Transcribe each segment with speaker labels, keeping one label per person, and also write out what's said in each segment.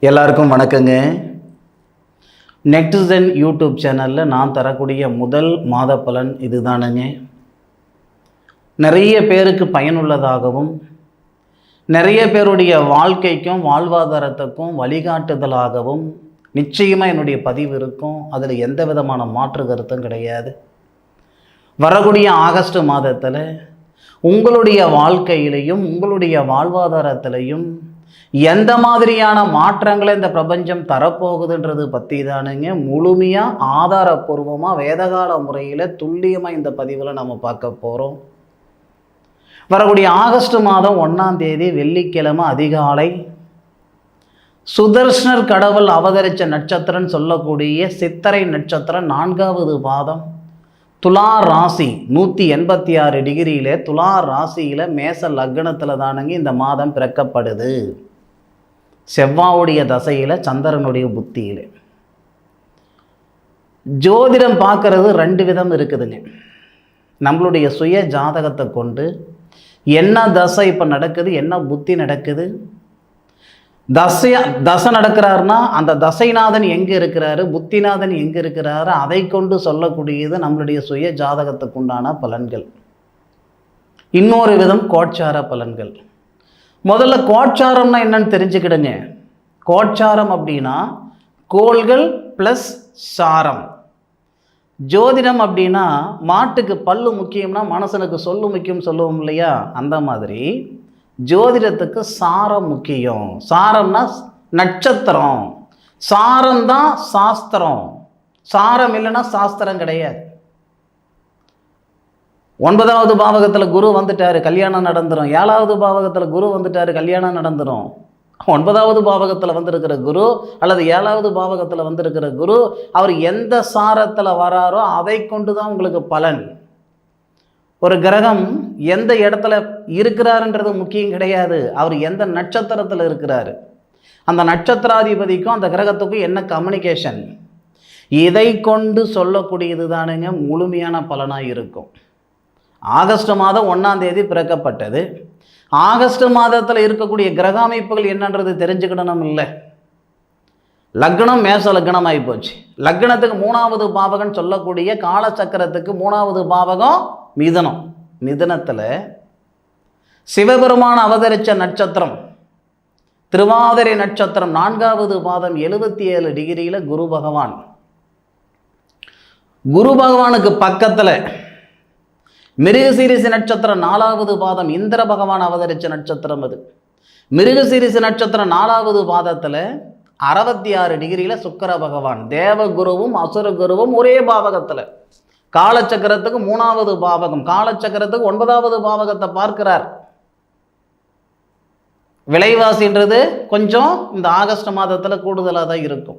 Speaker 1: எல்லாருக்கும் வணக்கங்க. நெக்ஸ்டன் யூடியூப் சேனலில் நான் தரக்கூடிய முதல் மாத பலன் இதுதானுங்க. நிறைய பேருக்கு பயனுள்ளதாகவும் நிறைய பேருடைய வாழ்க்கைக்கும் வாழ்வாதாரத்துக்கும் வழிகாட்டுதலாகவும் நிச்சயமாக என்னுடைய பதிவு இருக்கும். அதில் எந்த விதமான மாற்று கருத்தும் கிடையாது. வரக்கூடிய ஆகஸ்ட் மாதத்தில் உங்களுடைய வாழ்க்கையிலையும் உங்களுடைய வாழ்வாதாரத்திலையும் எந்த மாதிரியான மாற்றங்களை இந்த பிரபஞ்சம் தரப்போகுதுன்றது பற்றி தானுங்க. முழுமையாக ஆதாரப்பூர்வமாக வேதகால முறையில் துல்லியமாக இந்த பதிவில் நம்ம பார்க்க போகிறோம் வரக்கூடிய ஆகஸ்ட் மாதம் ஒன்றாம் தேதி வெள்ளிக்கிழமை அதிகாலை சுதர்ஷனர் கடவுள் அவதரித்த நட்சத்திரம்னு சொல்லக்கூடிய சித்தரை நட்சத்திரம் நான்காவது பாதம். துலா ராசி நூற்றி எண்பத்தி ஆறு டிகிரியில் துலா ராசியில் மேச லக்னத்தில் தானுங்க இந்த மாதம் பிறக்கப்படுது. செவ்வாவுடைய தசையில் சந்திரனுடைய புத்தியில். ஜோதிடம் பார்க்கறது ரெண்டு விதம் இருக்குதுங்க. நம்மளுடைய சுய ஜாதகத்தை கொண்டு என்ன தசை இப்போ நடக்குது என்ன புத்தி நடக்குது தசையா தசை நடக்கிறாருன்னா அந்த தசைநாதன் எங்கே இருக்கிறாரு புத்திநாதன் எங்கே இருக்கிறாரு அதை கொண்டு சொல்லக்கூடியது நம்மளுடைய சுய ஜாதகத்துக்கு உண்டான பலன்கள். இன்னொரு விதம் கோட்சார பலன்கள். முதல்ல கோட்சாரம்னா என்னன்னு தெரிஞ்சுக்கிடுங்க. கோட்சாரம் அப்படின்னா கோள்கள் ப்ளஸ் சாரம். ஜோதிடம் அப்படின்னா மாட்டுக்கு பல்லு முக்கியம்னா மனசனுக்கு சொல்லு முக்கியம் சொல்லுவோம் இல்லையா? அந்த மாதிரி. ஜோதிடத்துக்கு சாரம் முக்கியம். சாரம்னா நட்சத்திரம். சாரம் தான் சாஸ்திரம். சாரம் இல்லைன்னா சாஸ்திரம் கிடையாது. ஒன்பதாவது பாவகத்தில் குரு வந்துட்டார் கல்யாணம் நடந்துடும் ஏழாவது பாவகத்தில் குரு வந்துட்டார் கல்யாணம் நடந்துடும் ஒன்பதாவது பாவகத்தில் வந்திருக்கிற குரு அல்லது ஏழாவது பாவகத்தில் வந்திருக்கிற குரு அவர் எந்த சாரத்தில் வராரோ அதை கொண்டு தான் உங்களுக்கு பலன். ஒரு கிரகம் எந்த இடத்துல இருக்கிறாருன்றது முக்கியம் கிடையாது. அவர் எந்த நட்சத்திரத்தில் இருக்கிறாரு? அந்த நட்சத்திராதிபதிக்கும் அந்த கிரகத்துக்கும் என்ன கம்யூனிகேஷன் இதை கொண்டு சொல்லக்கூடியது தானுங்க முழுமையான பலனாக இருக்கும். ஆகஸ்ட் மாதம் ஒன்றாம் தேதி பிறக்கப்பட்டது. ஆகஸ்ட் மாதத்தில் இருக்கக்கூடிய கிரக அமைப்புகள் என்னன்றது தெரிஞ்சுக்கிடணும் இல்லை. லக்னம் மேச லக்னம் ஆகி போச்சு. லக்னத்துக்கு மூணாவது பாவகம் சொல்லக்கூடிய காலச்சக்கரத்துக்கு மூணாவது பாவகம் மிதனம் மிதனத்தில் சிவபெருமான் அவதரித்த நட்சத்திரம் திருவாதிரை நட்சத்திரம் நான்காவது பாதம் எழுபத்தி ஏழு டிகிரியில் குரு பகவான். குரு பகவானுக்கு பக்கத்தில் மிருகசீரிசு நட்சத்திரம் நாலாவது பாதம் இந்திர பகவான் அவதரித்த நட்சத்திரம் அது. மிருகசீரிசு நட்சத்திரம் நாலாவது பாதத்தில் அறுபத்தி ஆறு டிகிரியில் சுக்கர பகவான் தேவகுருவும் அசுர குருவும் ஒரே பாவகத்தில். காலச்சக்கரத்துக்கு மூணாவது பாவகம் காலச்சக்கரத்துக்கு ஒன்பதாவது பாவகத்தை பார்க்கிறார். விலைவாசின்றது கொஞ்சம் இந்த ஆகஸ்ட் மாதத்தில் கூடுதலாக தான் இருக்கும்.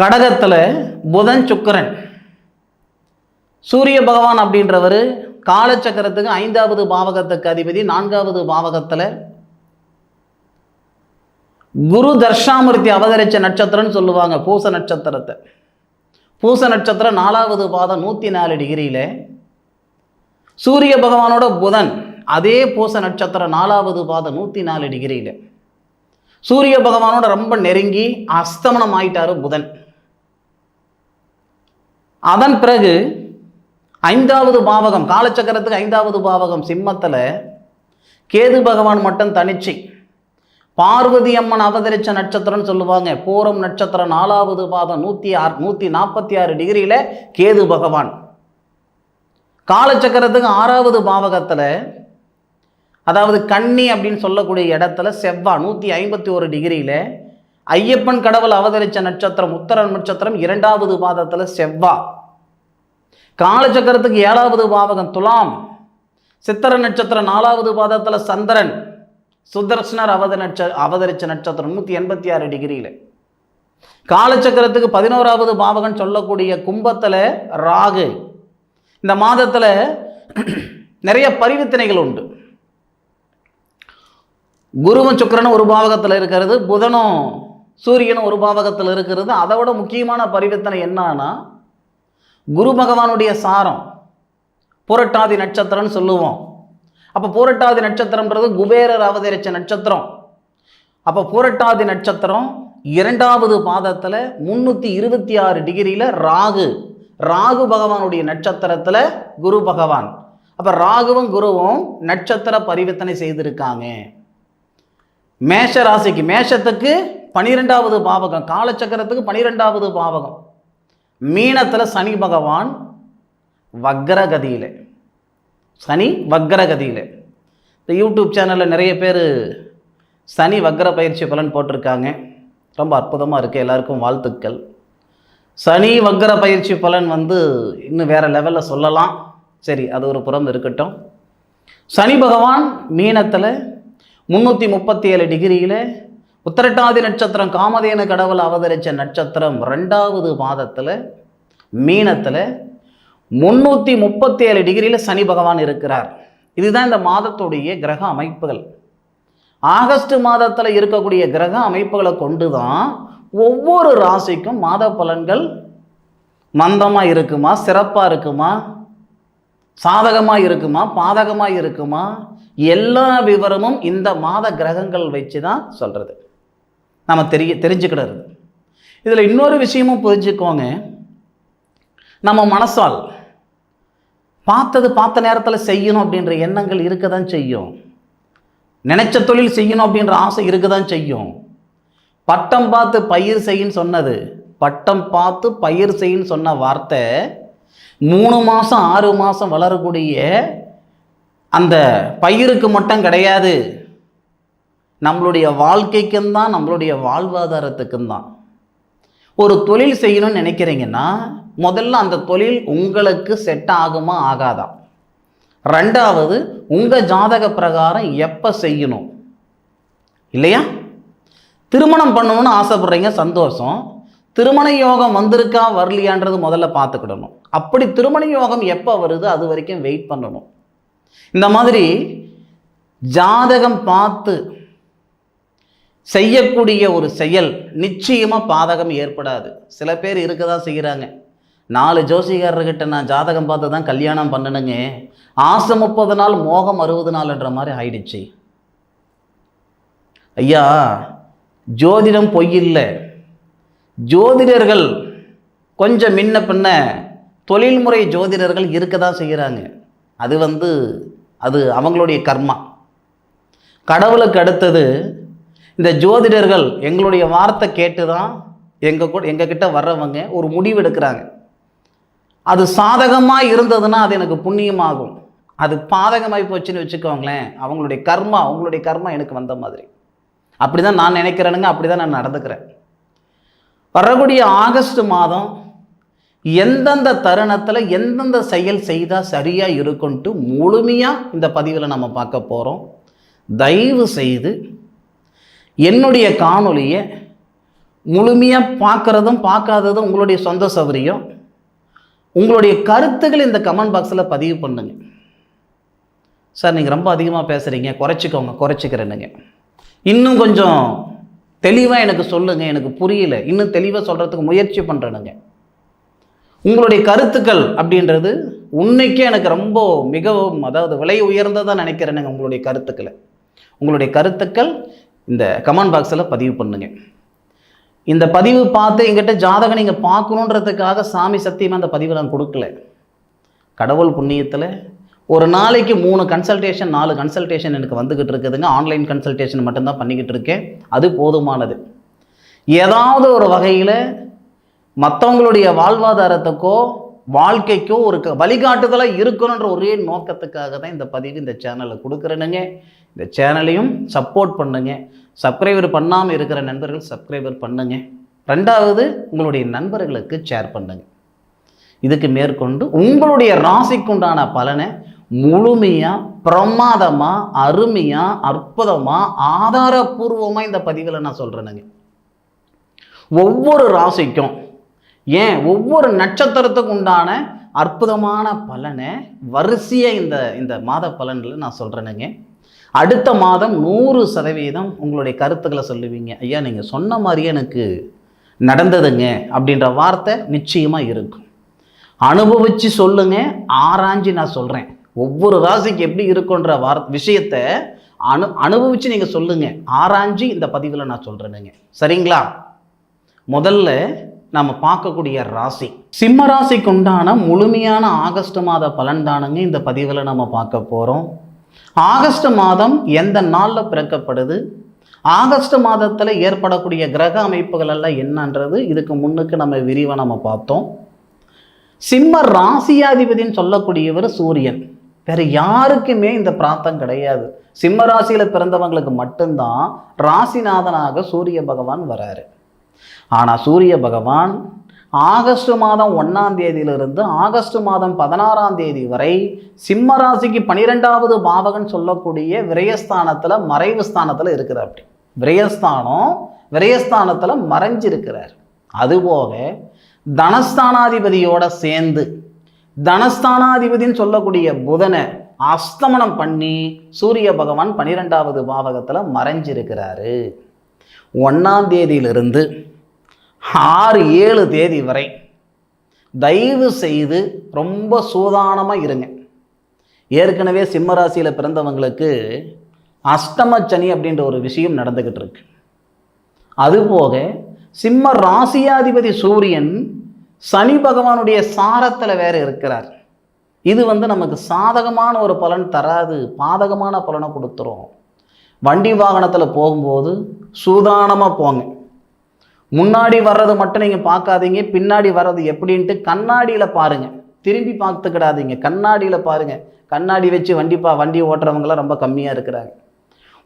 Speaker 1: கடகத்தில் புதன் சுக்கரன். சூரிய பகவான் அப்படின்றவர் காலச்சக்கரத்துக்கு ஐந்தாவது பாவகத்துக்கு அதிபதி நான்காவது பாவகத்தில் குரு தர்ஷாமூர்த்தி அவதரிச்ச நட்சத்திரம்னு சொல்லுவாங்க பூச நட்சத்திரத்தை. பூச நட்சத்திரம் நாலாவது பாதம் நூற்றி நாலு டிகிரியில். சூரிய பகவானோட புதன் அதே பூச நட்சத்திரம் நாலாவது பாதம் நூற்றி நாலு டிகிரியில். சூரிய பகவானோட ரொம்ப நெருங்கி அஸ்தமனம் ஆயிட்டாரு புதன். அதன் பிறகு ஐந்தாவது பாவகம் காலச்சக்கரத்துக்கு ஐந்தாவது பாவகம் சிம்மத்தில் கேது பகவான் மட்டும் தனிச்சை. பார்வதி அம்மன் அவதரிச்ச நட்சத்திரம்னு சொல்லுவாங்க. பூரம் நட்சத்திரம் நாலாவது பாதம் நூற்றி ஆறு நூற்றி நாற்பத்தி ஆறு டிகிரியில் கேது பகவான். காலச்சக்கரத்துக்கு ஆறாவது பாவகத்தில் அதாவது கன்னி அப்படின்னு சொல்லக்கூடிய இடத்துல செவ்வா நூற்றி ஐம்பத்தி ஒரு டிகிரியில் ஐயப்பன் கடவுள் அவதரித்த நட்சத்திரம் உத்தர நட்சத்திரம் இரண்டாவது பாதத்தில் செவ்வா. காலச்சக்கரத்துக்கு ஏழாவது பாவகம் துலாம். சித்திர நட்சத்திரம் நாலாவது பாதத்தில் சந்திரன். சுதர்சனர் அவத நட்ச அவதரிச்ச நட்சத்திரம் நூற்றி எண்பத்தி ஆறு டிகிரியில். காலச்சக்கரத்துக்கு பதினோராவது பாவகன் சொல்லக்கூடிய கும்பத்தில் ராகு. இந்த மாதத்தில் நிறைய பரிவர்த்தனைகள் உண்டு. குருவும் சுக்கிரனும் ஒரு பாவகத்தில் இருக்கிறது புதனும் சூரியனும் ஒரு பாவகத்தில் இருக்கிறது. அதை விட முக்கியமான பரிவர்த்தனை என்னன்னா குரு பகவானுடைய சாரம் புரட்டாதி நட்சத்திரம்னு சொல்லுவோம். அப்போ பூரட்டாதி நட்சத்திரம்ன்றது குபேரர் அவதரிச்ச நட்சத்திரம். அப்போ பூரட்டாதி நட்சத்திரம் இரண்டாவது பாதத்தில் முந்நூற்றி இருபத்தி ஆறு டிகிரியில் ராகு. ராகு பகவானுடைய நட்சத்திரத்தில் குரு பகவான். அப்போ ராகுவும் குருவும் நட்சத்திர பரிவர்த்தனை செய்திருக்காங்க. மேஷ ராசிக்கு மேஷத்துக்கு பனிரெண்டாவது பாவகம் காலச்சக்கரத்துக்கு பனிரெண்டாவது பாவகம். மீனத்தில் சனி பகவான் வக்ரகதியில். சனி வக்ரகதியில். இந்த யூடியூப் சேனலில் நிறைய பேர் சனி வக்ர பயிற்சி பலன் போட்டிருக்காங்க. ரொம்ப அற்புதமாக இருக்குது எல்லாருக்கும் வாழ்த்துக்கள். சனி வக்ர பயிற்சி பலன் வந்து இன்னும் வேறு லெவலில் சொல்லலாம். சரி அது ஒரு புறம் இருக்கட்டும். சனி பகவான் மீனத்தில் முந்நூற்றி முப்பத்தி ஏழு டிகிரியில் உத்தரட்டாதி நட்சத்திரம் காமதேன கடவுள் அவதரித்த நட்சத்திரம் ரெண்டாவது மாதத்தில் மீனத்தில் முந்நூற்றி முப்பத்தி ஏழு டிகிரியில் சனி பகவான் இருக்கிறார். இதுதான் இந்த மாதத்துடைய கிரக அமைப்புகள். ஆகஸ்ட் மாதத்தில் இருக்கக்கூடிய கிரக அமைப்புகளை கொண்டு தான் ஒவ்வொரு ராசிக்கும் மாத பலன்கள் மந்தமாக இருக்குமா சிறப்பாக இருக்குமா சாதகமாக இருக்குமா பாதகமாக இருக்குமா எல்லா விவரமும் இந்த மாத கிரகங்கள் வச்சு தான் சொல்கிறது நம்ம தெரிய தெரிஞ்சுக்கிடறது. இதில் இன்னொரு விஷயமும் புரிஞ்சுக்கோங்க. நம்ம மனசால் பார்த்தது பார்த்த நேரத்தில் செய்யணும் அப்படின்ற எண்ணங்கள் இருக்க தான் செய்யும். நினைச்ச தொழில் செய்யணும் அப்படின்ற ஆசை இருக்க தான் செய்யும். பட்டம் பார்த்து பயிர் செய்யின்னு சொன்னது. பட்டம் பார்த்து பயிர் செய்யின்னு சொன்ன வார்த்தை மூணு மாதம் ஆறு மாதம் வளரக்கூடிய அந்த பயிருக்கு மட்டும் கிடையாது. நம்மளுடைய வாழ்க்கைக்கும் தான் நம்மளுடைய வாழ்வாதாரத்துக்கும் தான். ஒரு தொழில் செய்யணும்னு நினைக்கிறீங்கன்னா முதல்ல அந்த தொழில் உங்களுக்கு செட் ஆகுமா ஆகாதா? ரெண்டாவது உங்கள் ஜாதக பிரகாரம் எப்போ செய்யணும்? இல்லையா? திருமணம் பண்ணணும்னு ஆசைப்படுறீங்க சந்தோஷம். திருமண யோகம் வந்திருக்கா வரலையான்றது முதல்ல பார்த்துக்கிடணும். அப்படி திருமண யோகம் எப்போ வருது அது வரைக்கும் வெயிட் பண்ணணும். இந்த மாதிரி ஜாதகம் பார்த்து செய்யக்கூடிய ஒரு செயல் நிச்சயமாக பாதகம் ஏற்படாது. சில பேர் இருக்க தான் செய்கிறாங்க நாலு ஜோசிகாரர்கிட்ட நான் ஜாதகம் பார்த்து தான் கல்யாணம் பண்ணணுங்க ஆசை முப்பது நாள் மோகம் அறுபது நாள்ன்ற மாதிரி ஆயிடுச்சு. ஐயா ஜோதிடம் பொய்யில்லை ஜோதிடர்கள் கொஞ்சம் முன்ன பின்ன தொழில்முறை ஜோதிடர்கள் இருக்க தான் செய்கிறாங்க அது வந்து அது அவங்களுடைய கர்மா. கடவுளுக்கு அடுத்தது இந்த ஜோதிடர்கள் எங்களுடைய வார்த்தை கேட்டு தான் எங்கள் கூட எங்ககிட்ட வர்றவங்க ஒரு முடிவு எடுக்கிறாங்க. அது சாதகமாக இருந்ததுன்னா அது எனக்கு புண்ணியமாகும். அது பாதகமாகி போச்சுன்னு வச்சுக்கோங்களேன் அவங்களுடைய கர்மா அவங்களுடைய கர்மா எனக்கு வந்த மாதிரி. அப்படி தான் நான் நினைக்கிறேனுங்க அப்படி தான் நான் நடந்துக்கிறேன். வரக்கூடிய ஆகஸ்ட் மாதம் எந்தெந்த தருணத்தில் எந்தெந்த செயல் செய்தால் சரியாக இருக்குன்ட்டு முழுமையாக இந்த பதிவில் நம்ம பார்க்க போகிறோம் தயவு செய்து என்னுடைய காணொளியை முழுமையாக பார்க்குறதும் பார்க்காததும் உங்களுடைய சொந்த சௌகரியம். உங்களுடைய கருத்துக்கள் இந்த கமெண்ட் பாக்ஸில் பதிவு பண்ணுங்க. சார் நீங்கள் ரொம்ப அதிகமாக பேசுகிறீங்க குறைச்சிக்கோங்க குறைச்சிக்கிறேனுங்க. இன்னும் கொஞ்சம் தெளிவாக எனக்கு சொல்லுங்கள் எனக்கு புரியல. இன்னும் தெளிவாக சொல்கிறதுக்கு முயற்சி பண்ணுறேனுங்க உங்களுடைய கருத்துக்கள் அப்படின்றது உன்னைக்கே எனக்கு ரொம்ப மிகவும் அதாவது விலை உயர்ந்ததாக நினைக்கிறேனுங்க உங்களுடைய கருத்துக்களை. உங்களுடைய கருத்துக்கள் இந்த கமெண்ட் பாக்ஸில் பதிவு பண்ணுங்க. இந்த பதிவு பார்த்து எங்கிட்ட ஜாதகம் நீங்கள் பார்க்கணுன்றதுக்காக சாமி சத்தியமாக அந்த பதிவை நான் கொடுக்கல. கடவுள் புண்ணியத்தில் ஒரு நாளைக்கு மூணு கன்சல்டேஷன் நாலு கன்சல்டேஷன் எனக்கு வந்துக்கிட்டு இருக்குதுங்க. ஆன்லைன் கன்சல்டேஷன் மட்டும்தான் பண்ணிக்கிட்டு இருக்கேன். அது போதுமானது. ஏதாவது ஒரு வகையில் மற்றவங்களுடைய வாழ்வாதாரத்துக்கோ வாழ்க்கைக்கோ ஒரு க- வழிகாட்டுதலாக இருக்கணுன்ற ஒரே நோக்கத்துக்காக தான் இந்த பதிவு இந்த சேனலில் கொடுக்குறேனுங்க. இந்த சேனலையும் சப்போர்ட் பண்ணுங்க. சப்ஸ்கிரைபர் பண்ணாமல் இருக்கிற நண்பர்கள் சப்ஸ்கிரைபர் பண்ணுங்க. ரெண்டாவது உங்களுடைய நண்பர்களுக்கு ஷேர் பண்ணுங்க. இதுக்கு மேற்கொண்டு உங்களுடைய ராசிக்குண்டான பலனை முழுமையாக பிரமாதமாக அருமையாக அற்புதமாக ஆதாரபூர்வமாக இந்த பதிவில் நான் சொல்கிறேனுங்க ஒவ்வொரு ராசிக்கும் ஏன் ஒவ்வொரு நட்சத்திரத்துக்கு உண்டான அற்புதமான பலனை வரிசையாக இந்த இந்த மாத பலன்களை நான் சொல்கிறேனுங்க அடுத்த மாதம் நூறு சதவீதம் உங்களுடைய கருத்துக்களை சொல்லுவீங்க. ஐயா நீங்கள் சொன்ன மாதிரியே எனக்கு நடந்ததுங்க அப்படின்ற வார்த்தை நிச்சயமாக இருக்கும். அனுபவித்து சொல்லுங்க ஆராய்ஞ்சு நான் சொல்கிறேன் ஒவ்வொரு ராசிக்கு எப்படி இருக்குன்ற வார் விஷயத்தை அனு அனுபவித்து நீங்கள் சொல்லுங்கள் ஆராய்ஞ்சு இந்த பதிவில் நான் சொல்கிறேனுங்க சரிங்களா? முதல்ல நம்ம பார்க்கக்கூடிய ராசி. சிம்ம ராசிக்கு உண்டான முழுமையான ஆகஸ்ட் மாத பலன் தானுங்க இந்த பதிவில் நம்ம பார்க்க போகிறோம் ஆகஸ்ட் மாதம் எந்த நாளில் பிறக்கப்படுது? ஆகஸ்ட் மாதத்தில் ஏற்படக்கூடிய கிரக அமைப்புகள் எல்லாம் என்னன்றது இதுக்கு முன்னுக்கு நம்ம விரிவாக நம்ம பார்த்தோம். சிம்ம ராசியாதிபதினு சொல்லக்கூடியவர் சூரியன். வேற யாருக்குமே இந்த பிராத்தம் கிடையாது. சிம்ம ராசியில் பிறந்தவங்களுக்கு மட்டும்தான் ராசிநாதனாக சூரிய பகவான் வராரு. ஆனா சூரிய பகவான் ஆகஸ்ட் மாதம் ஒன்றாம் தேதியிலிருந்து ஆகஸ்ட் மாதம் பதினாறாம் தேதி வரை சிம்ம ராசிக்கு பனிரெண்டாவது பாவகன் சொல்லக்கூடிய விரயஸ்தானத்தில் மறைவு ஸ்தானத்தில் இருக்கிறார் அப்படி விரயஸ்தானம் விரயஸ்தானத்தில் மறைஞ்சிருக்கிறார். அதுபோக தனஸ்தானாதிபதியோட சேர்ந்து தனஸ்தானாதிபதின்னு சொல்லக்கூடிய புதனை அஸ்தமனம் பண்ணி சூரிய பகவான் பன்னிரெண்டாவது பாவகத்தில் மறைஞ்சிருக்கிறாரு. ஒன்றாம் தேதியிலிருந்து ஆறு ஏழு தேதி வரை தயவு செய்து ரொம்ப சூதானமாக இருங்க. ஏற்கனவே சிம்மராசியில் பிறந்தவங்களுக்கு அஷ்டம சனி அப்படின்ற ஒரு விஷயம் நடந்துக்கிட்டு இருக்கு. அதுபோக சிம்ம ராசியாதிபதி சூரியன் சனி பகவானுடைய சாரத்தில் வேற இருக்கிறார். இது வந்து நமக்கு சாதகமான ஒரு பலன் தராது பாதகமான பலனை கொடுத்துரும். வண்டி வாகனத்தில் போகும்போது சூதானமாக போங்க. முன்னாடி வர்றது மட்டும் நீங்கள் பார்க்காதீங்க பின்னாடி வர்றது எப்படின்ட்டு கண்ணாடியில் பாருங்கள் திரும்பி பார்த்துக்கிடாதீங்க. கண்ணாடியில் பாருங்கள் கண்ணாடி வச்சு வண்டி பா வண்டி ஓட்டுறவங்களாம் ரொம்ப கம்மியாக இருக்கிறாங்க.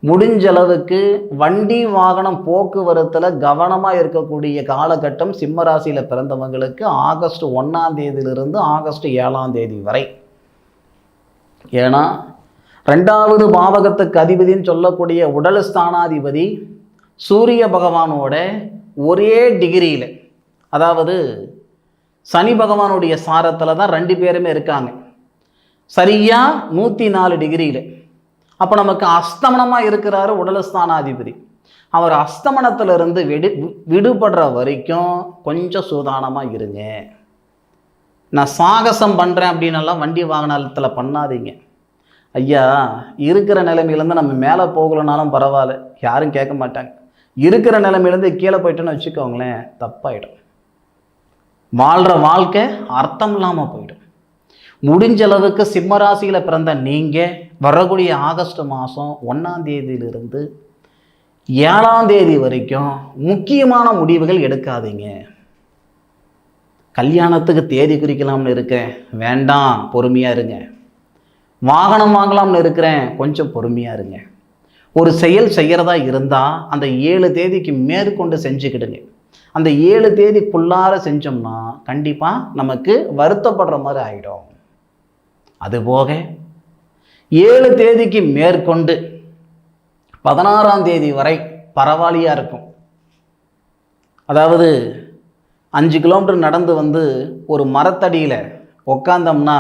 Speaker 1: முடிஞ்ச அளவுக்கு வண்டி வாகனம் போக்குவரத்தில் கவனமாக இருக்கக்கூடிய காலகட்டம் சிம்மராசியில் பிறந்தவங்களுக்கு ஆகஸ்ட் ஒன்றாம் தேதியிலிருந்து ஆகஸ்ட் ஏழாம் தேதி வரை. ஏன்னா ரெண்டாவது பாவகத்துக்கு அதிபதின்னு சொல்லக்கூடிய உடல் ஸ்தானாதிபதி சூரிய பகவானோட ஒரே டிகிரியில் அதாவது சனி பகவானுடைய சாரத்தில் தான் ரெண்டு பேருமே இருக்காங்க. சரியாக நூற்றி நாலு டிகிரியில் அப்போ நமக்கு அஸ்தமனமாக இருக்கிறாரு உடலஸ்தானாதிபதி. அவர் அஸ்தமனத்திலிருந்து விடு விடுபடுற வரைக்கும் கொஞ்சம் சூதானமாக இருங்க. நான் சாகசம் பண்ணுறேன் அப்படின்னெல்லாம் வண்டி வாகனத்தில் பண்ணாதீங்க. ஐயா இருக்கிற நிலைமையிலேருந்து நம்ம மேலே போகலனாலும் பரவாயில்ல. யாரும் கேட்க மாட்டாங்க. இருக்கிற நிலைமையிலேருந்து கீழே போயிட்டோன்னு வச்சுக்கோங்களேன் தப்பாயிடும். வாழ்கிற வாழ்க்கை அர்த்தம் இல்லாமல் போயிடும். முடிஞ்ச அளவுக்கு சிம்மராசியில் பிறந்த நீங்கள் வரக்கூடிய ஆகஸ்ட் மாதம் ஒன்றாம் தேதியிலிருந்து ஏழாம் தேதி வரைக்கும் முக்கியமான முடிவுகள் எடுக்காதீங்க. கல்யாணத்துக்கு தேதி குறிக்கலாம்னு இருக்கேன். வேண்டாம் பொறுமையாக இருங்க. வாகனம் வாங்கலாம்னு இருக்கிறேன் கொஞ்சம் பொறுமையாக இருங்க. ஒரு செயல் செய்கிறதா இருந்தால் அந்த ஏழு தேதிக்கு மேற்கொண்டு செஞ்சுக்கிடுங்க. அந்த ஏழு தேதிக்குள்ளார செஞ்சோம்னா கண்டிப்பாக நமக்கு வருத்தப்படுற மாதிரி ஆகிடும் அதுபோக ஏழு தேதிக்கு மேற்கொண்டு பதினாறாம் தேதி வரை பரவாயில்லையாக இருக்கும். அதாவது அஞ்சு கிலோமீட்டர் நடந்து வந்து ஒரு மரத்தடியில் உக்காந்தோம்னா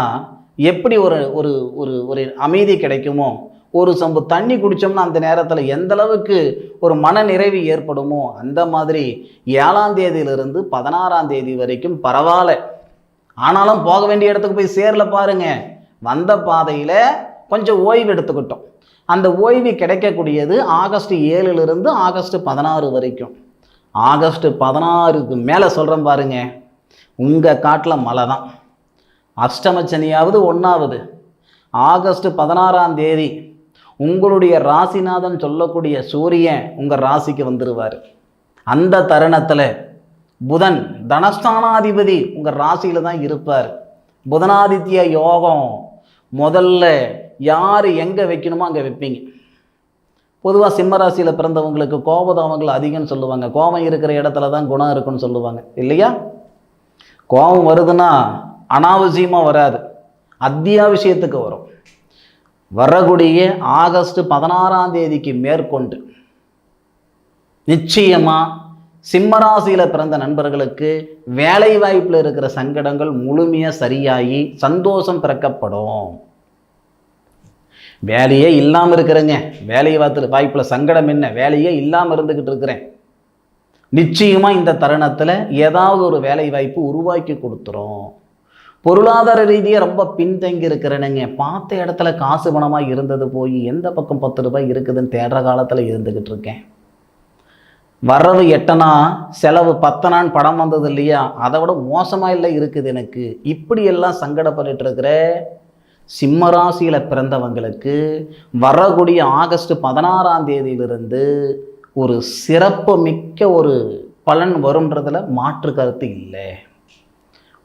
Speaker 1: எப்படி ஒரு ஒரு ஒரு ஒரு அமைதி கிடைக்குமோ ஒரு சம்பு தண்ணி குடித்தோம்னா அந்த நேரத்தில் எந்த அளவுக்கு ஒரு மன நிறைவு ஏற்படுமோ அந்த மாதிரி ஏழாம் தேதியிலிருந்து பதினாறாம் தேதி வரைக்கும் பரவாயில்ல. ஆனாலும் போக வேண்டிய இடத்துக்கு போய் சேரல பாருங்க. வந்த பாதையில் கொஞ்சம் ஓய்வு எடுத்துக்கிட்டோம். அந்த ஓய்வு கிடைக்கக்கூடியது ஆகஸ்ட் ஏழுலேருந்து ஆகஸ்ட் பதினாறு வரைக்கும். ஆகஸ்ட் பதினாறுக்கு மேலே சொல்கிறேன் பாருங்க. உங்கள் காட்டில் மழை தான். அஷ்டமச்சனியாவது ஒன்றாவது ஆகஸ்ட் பதினாறாம் தேதி உங்களுடைய ராசிநாதன் சொல்லக்கூடிய சூரியன் உங்கள் ராசிக்கு வந்துடுவார் அந்த தருணத்தில் புதன் தனஸ்தானாதிபதி உங்கள் ராசியில் தான் இருப்பார். புதனாதித்ய யோகம் முதல்ல யார் எங்கே வைக்கணுமோ அங்கே வைப்பீங்க. பொதுவாக சிம்ம ராசியில் பிறந்தவங்களுக்கு கோபதாமங்கள் அதிகம்னு சொல்லுவாங்க. கோபம் இருக்கிற இடத்துல தான் குணம் இருக்குன்னு சொல்லுவாங்க. இல்லையா? கோபம் வருதுன்னா அனாவசியமாக வராது. அத்தியாவசியத்துக்கு வரும். வரக்கூடிய ஆகஸ்ட் பதினாறாம் தேதிக்கு மேற்கொண்டு நிச்சயமாக சிம்மராசியில் பிறந்த நண்பர்களுக்கு வேலை வாய்ப்பில் இருக்கிற சங்கடங்கள் முழுமையாக சரியாகி சந்தோஷம் பிறக்கப்படும். வேலையே இல்லாமல் இருக்கிறேங்க. வேலை வாய்ப்பில் வாய்ப்பில் சங்கடம் என்ன? வேலையே இல்லாமல் இருந்துக்கிட்டு இருக்கிறேன். நிச்சயமாக இந்த தருணத்தில் ஏதாவது ஒரு வேலை வாய்ப்பு உருவாக்கி கொடுத்துரும். பொருளாதார ரீதியாக ரொம்ப பின்தங்கி இருக்கிறேனுங்க. பார்த்த இடத்துல காசு பணமாக இருந்தது போய் எந்த பக்கம் பத்து ரூபாய் இருக்குதுன்னு தேடுற காலத்தில் இருந்துக்கிட்டு இருக்கேன். வரவு எட்டனா செலவு பத்தனான்னு படம் வந்தது இல்லையா? அதை விட மோசமாக இல்லை இருக்குது எனக்கு. இப்படியெல்லாம் சங்கடப்பட்டு இருக்கிற சிம்மராசியில் பிறந்தவங்களுக்கு வரக்கூடிய ஆகஸ்ட் பதினாறாம் தேதியிலிருந்து ஒரு சிறப்பு மிக்க ஒரு பலன் வரும்ன்றதில் மாற்று கருத்து இல்லை.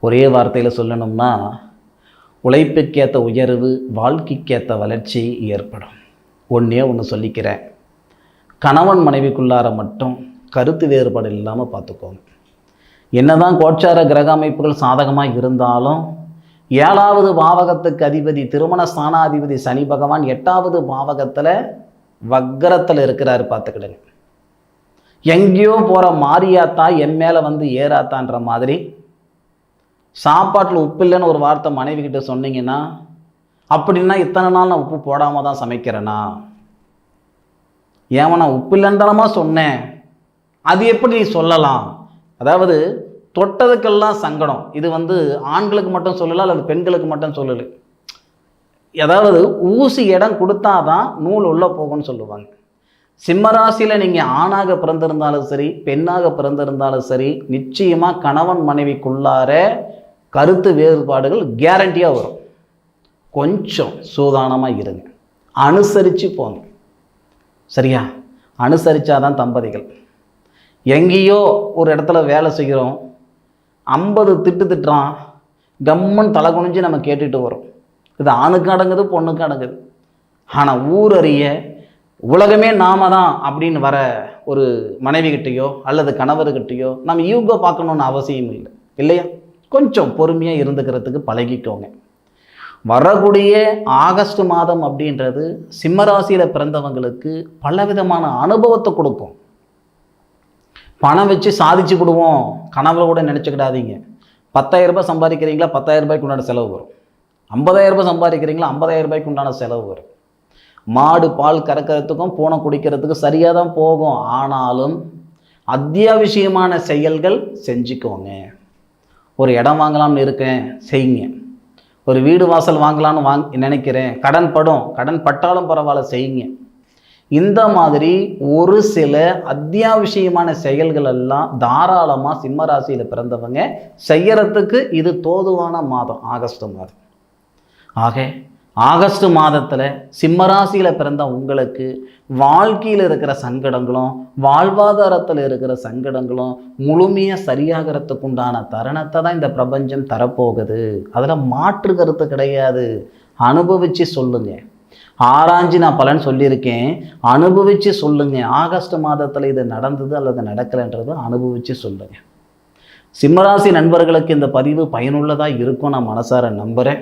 Speaker 1: ஒரே வார்த்தையில் சொல்லணும்னா உழைப்புக்கேற்ற உயர்வு வாழ்க்கைக்கேற்ற வளர்ச்சி ஏற்படும். ஒன்றே ஒன்று சொல்லிக்கிறேன். கணவன் மனைவிக்குள்ளார மட்டும் கருத்து வேறுபாடு இல்லாமல் பார்த்துக்கோங்க என்னதான் கோச்சார கிரக அமைப்புகள் சாதகமாக இருந்தாலும் ஏழாவது பாவகத்துக்கு அதிபதி திருமண ஸ்தானாதிபதி சனி பகவான் எட்டாவது பாவகத்தில் வக்கரத்தில் இருக்கிறாரு பார்த்துக்கிடுங்க எங்கேயோ போகிற மாரியாத்தா என் மேலே வந்து ஏறாத்தான்ற மாதிரி சாப்பாட்டில் உப்பு இல்லைன்னு ஒரு வார்த்தை மனைவி கிட்ட சொன்னீங்கன்னா அப்படின்னா இத்தனை நாள் நான் உப்பு போடாமல் தான் சமைக்கிறேனா? ஏமா நான் உப்பு இல்லைன்னு சொன்னேன். அது எப்படி நீ சொல்லலாம்? அதாவது தொட்டதுக்கெல்லாம் சங்கடம். இது வந்து ஆண்களுக்கு மட்டும் சொல்லலை அல்லது பெண்களுக்கு மட்டும் சொல்லலை. அதாவது ஊசி இடம் கொடுத்தாதான் நூல் உள்ளே போகும்னு சொல்லுவாங்க. சிம்மராசியில் நீங்கள் ஆணாக பிறந்திருந்தாலும் சரி பெண்ணாக பிறந்திருந்தாலும் சரி நிச்சயமாக கணவன் மனைவிக்குள்ளார கருத்து வேறுபாடுகள் கேரண்டியாக வரும். கொஞ்சம் சூதானமாக இருங்க. அனுசரித்து போங்க. சரியா? அனுசரித்தாதான் தம்பதிகள். எங்கேயோ ஒரு இடத்துல வேலை செய்கிறோம். ஐம்பது திட்டு திட்டுறான். கம்மன் தலை குனிஞ்சு நம்ம கேட்டுட்டு வரோம். இது ஆணுக்கு அடங்குது பொண்ணுக்கு அடங்குது. ஆனால் ஊர் அறிய உலகமே நாம தான் அப்படின்னு வர ஒரு மனைவிகிட்டேயோ அல்லது கணவர்கிட்டேயோ நம்ம யூகோ பார்க்கணுன்னு அவசியம் இல்லை. இல்லையா? கொஞ்சம் பொறுமையாக இருந்துக்கிறதுக்கு பழகிக்கோங்க. வரக்கூடிய ஆகஸ்ட் மாதம் அப்படின்றது சிம்மராசியில் பிறந்தவங்களுக்கு பலவிதமான அனுபவத்தை கொடுக்கும். பணம் வச்சு சாதிச்சு விடுவோம். கனவுல கூட நினச்சிக்கிடாதீங்க. பத்தாயிரம் ரூபாய் சம்பாதிக்கிறீங்களா பத்தாயிரம் ரூபாய்க்கு உண்டான செலவு வரும். ஐம்பதாயிரம் ரூபாய் சம்பாதிக்கிறீங்களா ஐம்பதாயிரம் ரூபாய்க்கு உண்டான செலவு வரும். மாடு பால் கறக்கிறதுக்கும் பூனை குடிக்கிறதுக்கும் சரியாக தான் போகும். ஆனாலும் அத்தியாவசியமான செயல்கள் செஞ்சுக்கோங்க. ஒரு இடம் வாங்கலாம்னு இருக்கேன் செய்யுங்க. ஒரு வீடு வாசல் வாங்கலாம்னு வாங் நினைக்கிறேன். கடன் படும். கடன் பட்டாலும் பரவாயில்ல செய்யுங்க. இந்த மாதிரி ஒரு சில அத்தியாவசியமான செயல்கள் எல்லாம் தாராளமாக சிம்மராசியில் பிறந்தவங்க செய்யறதுக்கு இது தோதுவான மாதம் ஆகஸ்ட் மாதம். ஆக ஆகஸ்ட் மாதத்தில் சிம்மராசியில் பிறந்த உங்களுக்கு வாழ்க்கையில் இருக்கிற சங்கடங்களும் வாழ்வாதாரத்தில் இருக்கிற சங்கடங்களும் முழுமையாக சரியாகிறதுக்கு உண்டான தருணத்தை தான் இந்த பிரபஞ்சம் தரப்போகுது. அதில் மாற்று கருத்து கிடையாது. அனுபவித்து சொல்லுங்க. ஆராய்ஞ்சு நான் பலன் சொல்லியிருக்கேன். அனுபவித்து சொல்லுங்க. ஆகஸ்ட் மாதத்தில் இது நடந்தது அல்லது நடக்கலைன்றது அனுபவித்து சொல்லுங்க. சிம்மராசி நண்பர்களுக்கு இந்த பதிவு பயனுள்ளதாக இருக்கும் நான் மனசார நம்புகிறேன்